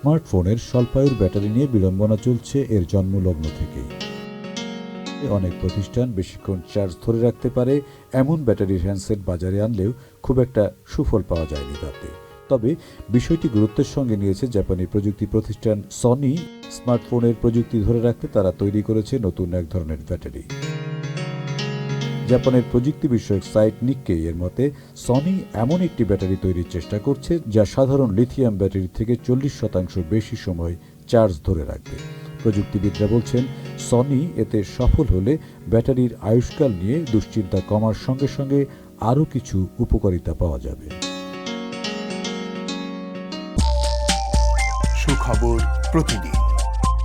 স্মার্টফোনের স্বল্পায়ুর ব্যাটারি নিয়ে বিড়ম্বনা চলছে এর জন্মলগ্ন থেকেই। অনেক প্রতিষ্ঠান বেশিক্ষণ চার্জ ধরে রাখতে পারে, এমন ব্যাটারির হ্যান্ডসেট বাজারে আনলেও খুব একটা সুফল পাওয়া যায়নি তাতে। তবে বিষয়টি গুরুত্বের সঙ্গে নিয়েছে জাপানি প্রযুক্তি প্রতিষ্ঠান সনি স্মার্টফোনের প্রযুক্তি ধরে রাখতে তারা তৈরি করেছে নতুন এক ধরনের ব্যাটারি। জাপানের প্রযুক্তি বিষয়ক সাইট নিক্কেই এর মতে, সনি এমন একটি ব্যাটারি তৈরির চেষ্টা করছে যা সাধারণ লিথিয়াম ব্যাটারি থেকে চল্লিশ শতাংশ বেশি সময় চার্জ ধরে রাখবে। প্রযুক্তিবিদরা বলছেন, সনি এতে সফল হলে ব্যাটারির আয়ুষ্কাল নিয়ে দুশ্চিন্তা কমার সঙ্গে সঙ্গে আরও কিছু উপকারিতা পাওয়া যাবে। সুখবর প্রতিদিন।